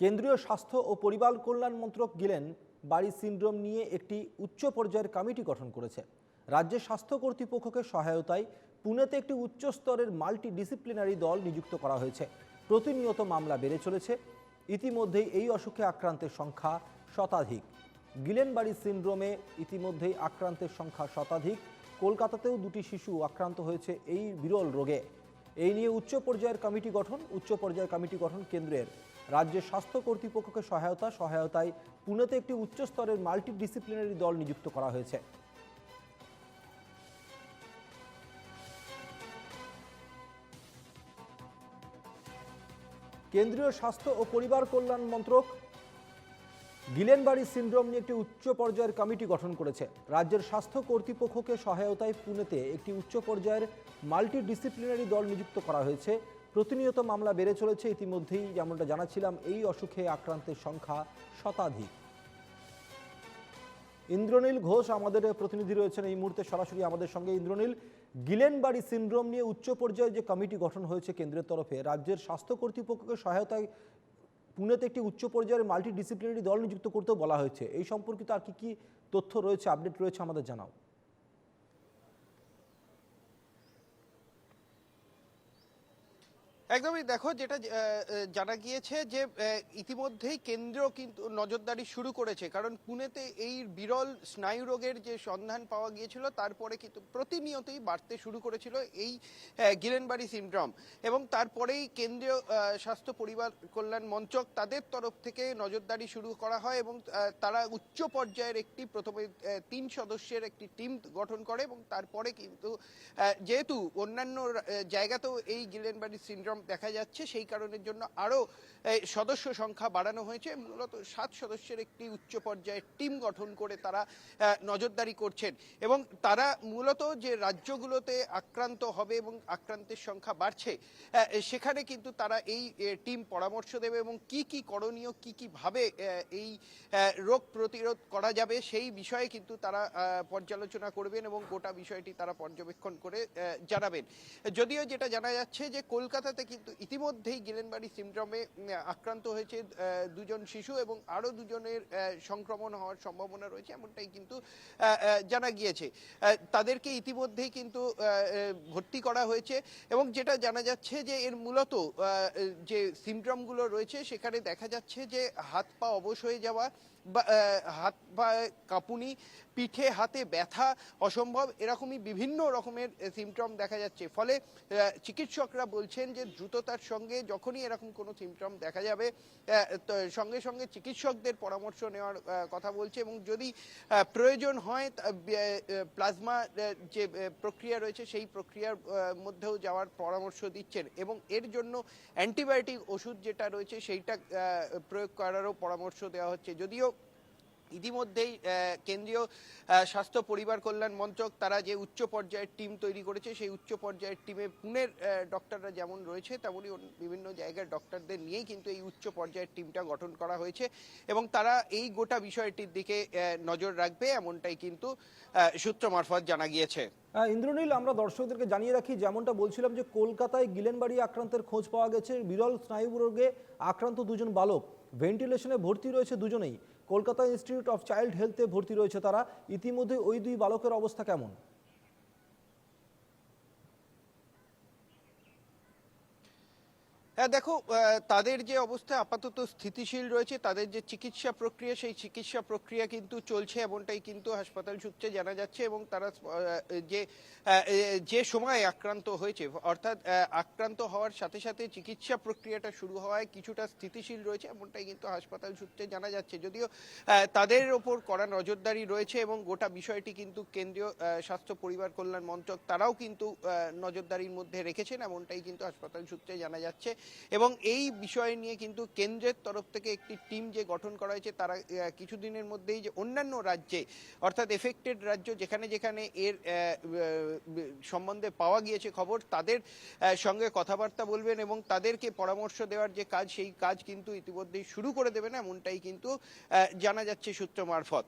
কেন্দ্রীয় স্বাস্থ্য ও পরিবার কল্যাণ মন্ত্রক গিলেন বাড়ি সিন্ড্রোম নিয়ে একটি উচ্চ পর্যায়ের কমিটি গঠন করেছে। রাজ্যের স্বাস্থ্য কর্তৃপক্ষকে সহায়তায় পুনেতে একটি উচ্চ স্তরের মাল্টি ডিসিপ্লিনারি দল নিযুক্ত করা হয়েছে। প্রতিনিয়ত মামলা বেড়ে চলেছে। ইতিমধ্যেই এই অসুখে আক্রান্তের সংখ্যা শতাধিক। গিলেন গিলেনবাড়ি সিন্ড্রোমে ইতিমধ্যেই আক্রান্তের সংখ্যা শতাধিক। কলকাতাতেও দুটি শিশু আক্রান্ত হয়েছে এই বিরল রোগে। এই নিয়ে উচ্চ পর্যায়ের কমিটি গঠন, উচ্চ পর্যায়ের কমিটি গঠন কেন্দ্রের। রাজ্যের স্বাস্থ্য কর্তৃপক্ষকে সহায়তা, সহায়তায় পুনেতে একটি উচ্চ স্তরের মাল্টি ডিসিপ্লিনারি দল নিযুক্ত করা হয়েছে। কেন্দ্রীয় স্বাস্থ্য ও পরিবার কল্যাণ মন্ত্রক গিলেনবাড়ি সিন্ড্রোম নিয়ে একটি উচ্চ পর্যায়ের কমিটি গঠন করেছে। রাজ্যের স্বাস্থ্য কর্তৃপক্ষকে সহায়তায় পুনেতে একটি উচ্চ পর্যায়ের মাল্টি ডিসিপ্লিনারি দল নিযুক্ত করা হয়েছে। প্রতিনিয়ত মামলা বেড়ে চলেছে ইতিমধ্যেই, যেমনটা জানাচ্ছিলাম, এই অসুখে আক্রান্তের সংখ্যা শতাধিক। ইন্দ্রনীল ঘোষ আমাদের প্রতিনিধি রয়েছেন এই মুহূর্তে সরাসরি আমাদের সঙ্গে। ইন্দ্রনীল গিলেনবাড়ি সিন্ড্রোম নিয়ে উচ্চ পর্যায়ে যে কমিটি গঠন হয়েছে কেন্দ্রের তরফে, রাজ্যের স্বাস্থ্য কর্তৃপক্ষকে সহায়তায় পুনেতে একটি উচ্চ পর্যায়ের মাল্টি ডিসিপ্লিনারি দল নিযুক্ত করতেও বলা হয়েছে। এই সম্পর্কিত আর কি কি তথ্য রয়েছে, আপডেট রয়েছে আমাদের জানাও। একদমই দেখো যেটা জানা গিয়েছে যে ইতিমধ্যেই কেন্দ্র কিন্তু নজরদারি শুরু করেছে। কারণ পুনেতে এই বিরল স্নায়ু রোগের যে সন্ধান পাওয়া গিয়েছিল, তারপরে কিন্তু প্রতিনিয়তই বাড়তে শুরু করেছিল এই গিলেনবাড়ি সিনড্রোম। এবং তারপরেই কেন্দ্রীয় স্বাস্থ্য পরিবার কল্যাণ মঞ্চক তাদের তরফ থেকে নজরদারি শুরু করা হয় এবং তারা উচ্চ পর্যায়ের একটি, প্রথমে তিন সদস্যের একটি টিম গঠন করে এবং তারপরে কিন্তু যেহেতু অন্যান্য জায়গাতেও এই গিলেনবাড়ি সিনড্রোম দেখা যাচ্ছে সেই কারণের জন্য আরও সদস্য সংখ্যা বাড়ানো হয়েছে। মূলত সাত সদস্যের একটি উচ্চ পর্যায়ের টিম গঠন করে তারা নজরদারি করছেন। এবং তারা মূলত যে রাজ্যগুলোতে আক্রান্ত হবে এবং আক্রান্তের সংখ্যা বাড়ছে সেখানে কিন্তু তারা এই টিম পরামর্শ দেবে এবং কি কি করণীয়, কি কি ভাবে এই রোগ প্রতিরোধ করা যাবে সেই বিষয়ে কিন্তু তারা পর্যালোচনা করবেন এবং গোটা বিষয়টি তারা পর্যবেক্ষণ করে জানাবেন। যদিও যেটা জানা যাচ্ছে যে কলকাতাতে কিন্তু ইতিমধ্যেই গিলেনবাড়ি সিমড্রমে আক্রান্ত হয়েছে দুজন শিশু এবং আরও দুজনের সংক্রমণ হওয়ার সম্ভাবনা রয়েছে, এমনটাই কিন্তু জানা গিয়েছে। তাদেরকে ইতিমধ্যেই কিন্তু ভর্তি করা হয়েছে এবং যেটা জানা যাচ্ছে যে এর মূলত যে সিমড্রমগুলো রয়েছে, সেখানে দেখা যাচ্ছে যে হাত পা অবশ হয়ে যাওয়া হাত পা কাঁপুনি, পিঠে হাতে ব্যথা অসম্ভব, এরকমই বিভিন্ন রকমের সিমটম দেখা যাচ্ছে। ফলে চিকিৎসকরা বলছেন যে দ্রুততার সঙ্গে যখনই এরকম কোনো সিমটম দেখা যাবে সঙ্গে সঙ্গে চিকিৎসকদের পরামর্শ নেওয়ার কথা বলছে এবং যদি প্রয়োজন হয় প্লাজমা যে প্রক্রিয়া রয়েছে সেই প্রক্রিয়ার মধ্যেও যাওয়ার পরামর্শ দিচ্ছেন এবং এর জন্য অ্যান্টিবায়োটিক ওষুধ যেটা রয়েছে সেইটা প্রয়োগ করারও পরামর্শ দেওয়া হচ্ছে। যদিও ইতিমধ্যেই কেন্দ্রীয় স্বাস্থ্য পরিবার কল্যাণ মন্ত্রক তারা যে উচ্চ পর্যায়ের টিম তৈরি করেছে, সেই উচ্চ পর্যায়ের টিমে পুনের ডক্টররা যেমন রয়েছে, তেমনই বিভিন্ন জায়গার ডক্টরদের নিয়েই কিন্তু এই উচ্চ পর্যায়ের টিমটা গঠন করা হয়েছে। এবং তারা এই গোটা বিষয়টির দিকে নজর রাখবে এমনটাই কিন্তু সূত্র মারফত জানা গিয়েছে। ইন্দ্রনীল, আমরা দর্শকদেরকে জানিয়ে রাখি, যেমনটা বলছিলাম যে কলকাতায় গিলেনবাড়ি আক্রান্তের খোঁজ পাওয়া গেছে। বিরল স্নায়ু রোগে আক্রান্ত দুজন বালক। ভেন্টিলেশনে ভর্তি রয়েছে দুজনেই। কলকাতা ইনস্টিটিউট অফ চাইল্ড হেলথে ভর্তি রয়েছে তারা। ইতিমধ্যে ওই দুই বালকের অবস্থা কেমন? দেখো তাদের যে অবস্থা আপাতত স্থিতিশীল রয়েছে, তাদের যে চিকিৎসা প্রক্রিয়া, সেই চিকিৎসা প্রক্রিয়া কিন্তু চলছে, এমনটাই কিন্তু হাসপাতাল সূত্রে জানা যাচ্ছে এবং তারা যে যে সময় আক্রান্ত হয়েছে, অর্থাৎ আক্রান্ত হওয়ার সাথে সাথে চিকিৎসা প্রক্রিয়াটা শুরু হওয়ায় কিছুটা স্থিতিশীল রয়েছে, এমনটাই কিন্তু হাসপাতাল সূত্রে জানা যাচ্ছে। যদিও তাদের ওপর কড়া নজরদারি রয়েছে এবং গোটা বিষয়টি কিন্তু কেন্দ্রীয় স্বাস্থ্য পরিবার কল্যাণ মন্ত্রক, তারাও কিন্তু নজরদারির মধ্যে রেখেছেন, এমনটাই কিন্তু হাসপাতাল সূত্রে জানা যাচ্ছে। এবং এই বিষয় নিয়ে কিন্তু কেন্দ্রের তরফ থেকে একটি টিম যে গঠন করা হয়েছে, তারা কিছুদিনের মধ্যেই যে অন্যান্য রাজ্যে, অর্থাৎ এফেক্টেড রাজ্য যেখানে যেখানে এর সম্বন্ধে পাওয়া গিয়েছে খবর, তাদের সঙ্গে কথাবার্তা বলবেন এবং তাদেরকে পরামর্শ দেওয়ার যে কাজ, সেই কাজ কিন্তু ইতিমধ্যেই শুরু করে দেবেন, এমনটাই কিন্তু জানা যাচ্ছে সূত্র মারফত।